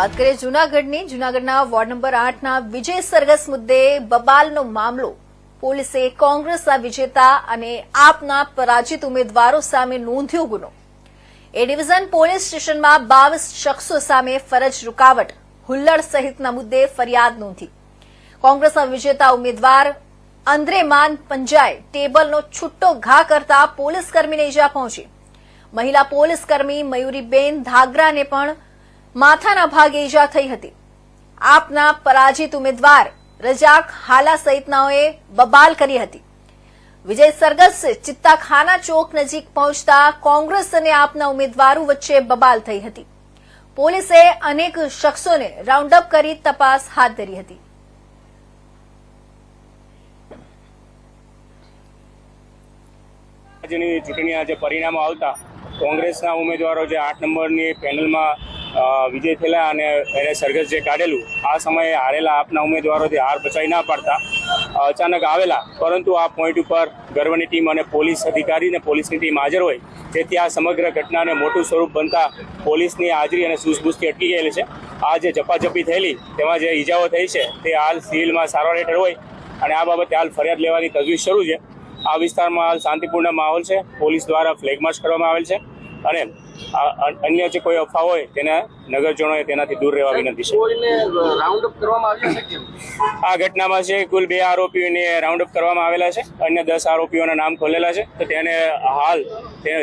વાત કરીએ જૂનાગઢની. જૂનાગઢના વોર્ડ નંબર આઠના વિજય સરઘસ મુદ્દે બબાલનો મામલો. પોલીસે કોંગ્રેસના વિજેતા અને આપના પરાજિત ઉમેદવારો સામે નોંધ્યો ગુનો. એ ડિવિઝન પોલીસ સ્ટેશનમાં બાવીસ શખ્સો સામે ફરજ રૂકાવટ, હુલ્લડ સહિતના મુદ્દે ફરિયાદ નોંધી. કોંગ્રેસના વિજેતા ઉમેદવાર અંદ્રેમાન પંજાએ ટેબલનો છુટ્ટો ઘા કરતા પોલીસ કર્મીને ઇજા પહોંચી. મહિલા પોલીસ કર્મી મયુરીબેન ધાગરાને પણ માથાના ભાગે ઇજા થઈ હતી. આપના પરાજિત ઉમેદવાર રજાક હાલા સહિતનાઓએ બબાલ કરી હતી. વિજય સરગસ ચિત્તાખાના ચોક નજીક પહોંચતા કોંગ્રેસ અને આપના ઉમેદવારો વચ્ચે બબાલ થઈ હતી. પોલીસે અનેક શખ્સોને રાઉન્ડઅપ કરી તપાસ હાથ ધરી હતી. રાજ્યની ચૂંટણી આજે પરિણામો આવતા, કોંગ્રેસના ઉમેદવારો જે આઠ નંબરની પેનલમાં વિજય થયેલા અને એને સરઘસ જે કાઢેલું, આ સમયે હારેલા આપના ઉમેદવારોથી હાર બચાવી ના પાડતા અચાનક આવેલા. પરંતુ આ પોઈન્ટ ઉપર ગર્વની ટીમ અને પોલીસ અધિકારી અને પોલીસની ટીમ હાજર હોય તેથી આ સમગ્ર ઘટનાને મોટું સ્વરૂપ બનતા પોલીસની હાજરી અને સૂઝબૂછથી અટકી ગયેલી છે. આ જે ઝપાઝપી થયેલી, તેમાં જે ઈજાઓ થઈ છે, તે હાલ સિવિલમાં સારવાર હેઠળ હોય અને આ બાબતે હાલ ફરિયાદ લેવાની તજવીજ શરૂ છે. આ વિસ્તારમાં હાલ શાંતિપૂર્ણ માહોલ છે. પોલીસ દ્વારા ફ્લેગ માર્ચ કરવામાં આવેલ છે અને અન્ય જે કોઈ અફવા હોય તેના નગરજનોએ તેનાથી દૂર રહેવા વિનંતી છે. આ ઘટનામાં છે કુલ બે આરોપીઓને રાઉન્ડ અપ કરવામાં આવેલા છે. અન્ય દસ આરોપીઓના નામ ખોલેલા છે. તો તેને હાલ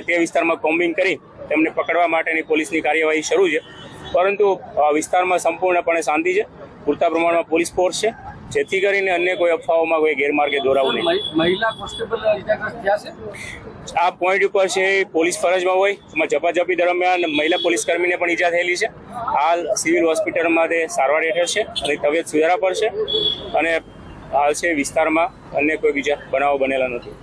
તે વિસ્તારમાં કોમ્બિંગ કરી તેમને પકડવા માટેની પોલીસની કાર્યવાહી શરૂ છે. પરંતુ વિસ્તારમાં સંપૂર્ણપણે શાંતિ છે. પૂરતા પ્રમાણમાં પોલીસ ફોર્સ છે. જેથી કરીને અન્ય કોઈ અફવાઓમાં કોઈ ગેરમાર્ગે દોરાવું નહીં. મહિલા કોન્સ્ટેબલ આ પોઈન્ટ ઉપર છે પોલીસ ફરજમાં હોય એમાં ઝપાઝપી દરમિયાન મહિલા પોલીસ કર્મીને પણ ઈજા થયેલી છે. હાલ સિવિલ હોસ્પિટલમાં તે સારવાર હેઠળ છે અને તબિયત સુધારા પર છે અને હાલ છે વિસ્તારમાં અન્ય કોઈ બીજા બનાવો બનેલા નથી.